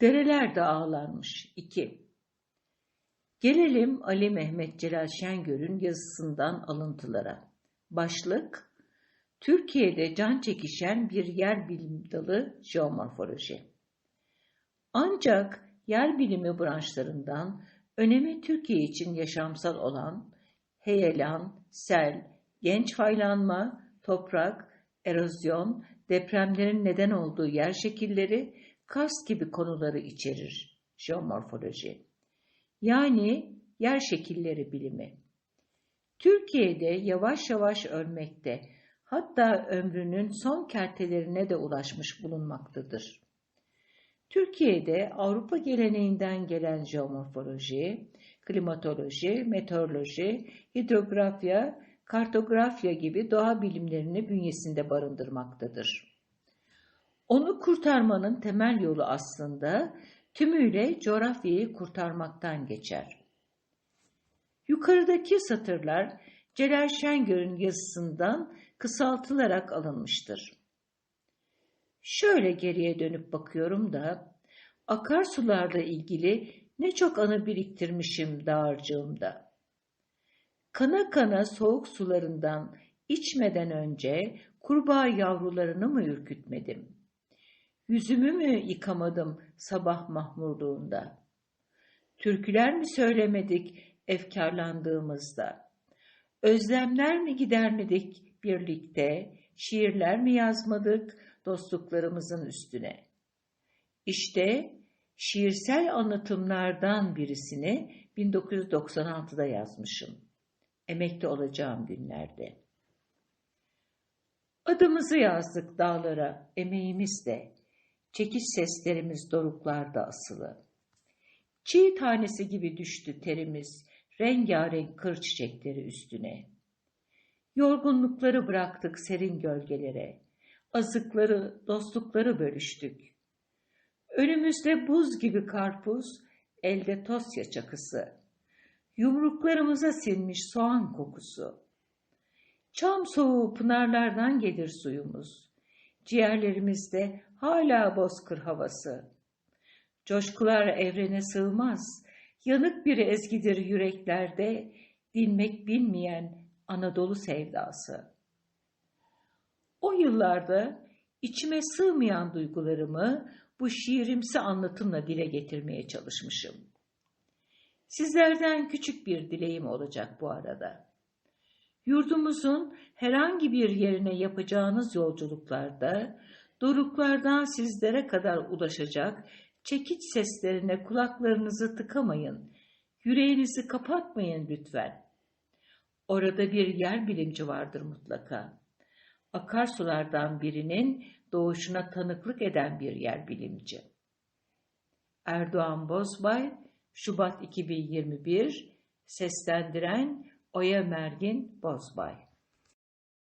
Dereler de ağlarmış. 2. Gelelim Ali Mehmet Celal Şengör'ün yazısından alıntılara. Başlık Türkiye'de can çekişen bir yer bilim dalı jeomorfoloji. Ancak yer bilimi branşlarından önemi Türkiye için yaşamsal olan heyelan, sel, genç faylanma, toprak, erozyon, depremlerin neden olduğu yer şekilleri, kast gibi konuları içerir jeomorfoloji. Yani yer şekilleri bilimi. Türkiye'de yavaş yavaş ölmekte, hatta ömrünün son kertelerine de ulaşmış bulunmaktadır. Türkiye'de Avrupa geleneğinden gelen jeomorfoloji, klimatoloji, meteoroloji, hidrografya, kartografya gibi doğa bilimlerini bünyesinde barındırmaktadır. Onu kurtarmanın temel yolu aslında tümüyle coğrafyayı kurtarmaktan geçer. Yukarıdaki satırlar Celal Şengör'ün yazısından kısaltılarak alınmıştır. Şöyle geriye dönüp bakıyorum da akarsularla ilgili ne çok anı biriktirmişim dağarcığımda. Kana kana soğuk sularından içmeden önce kurbağa yavrularını mı ürkütmedim? Yüzümü mü yıkamadım sabah mahmurluğunda? Türküler mi söylemedik efkarlandığımızda? Özlemler mi gidermedik birlikte? Şiirler mi yazmadık dostluklarımızın üstüne? İşte şiirsel anlatımlardan birisini 1996'da yazmışım. Emekli olacağım günlerde. Adımızı yazdık dağlara, emeğimiz de. Çekiş seslerimiz doruklarda asılı. Çiğ tanesi gibi düştü terimiz, rengarenk kır çiçekleri üstüne. Yorgunlukları bıraktık serin gölgelere, azıkları, dostlukları bölüştük. Önümüzde buz gibi karpuz, elde tosya çakısı. Yumruklarımıza sinmiş soğan kokusu. Çam soğuğu pınarlardan gelir suyumuz. Ciğerlerimizde hala bozkır havası. Coşkular evrene sığmaz, yanık bir ezgidir yüreklerde, dinmek bilmeyen Anadolu sevdası. O yıllarda içime sığmayan duygularımı bu şiirimsi anlatımla dile getirmeye çalışmışım. Sizlerden küçük bir dileğim olacak bu arada. Yurdumuzun herhangi bir yerine yapacağınız yolculuklarda doruklardan sizlere kadar ulaşacak çekiç seslerine kulaklarınızı tıkamayın, yüreğinizi kapatmayın lütfen. Orada bir yer bilimci vardır mutlaka. Akarsulardan birinin doğuşuna tanıklık eden bir yer bilimci. Erdoğan Bozbay, Şubat 2021, seslendiren Oya Mergin Bozbay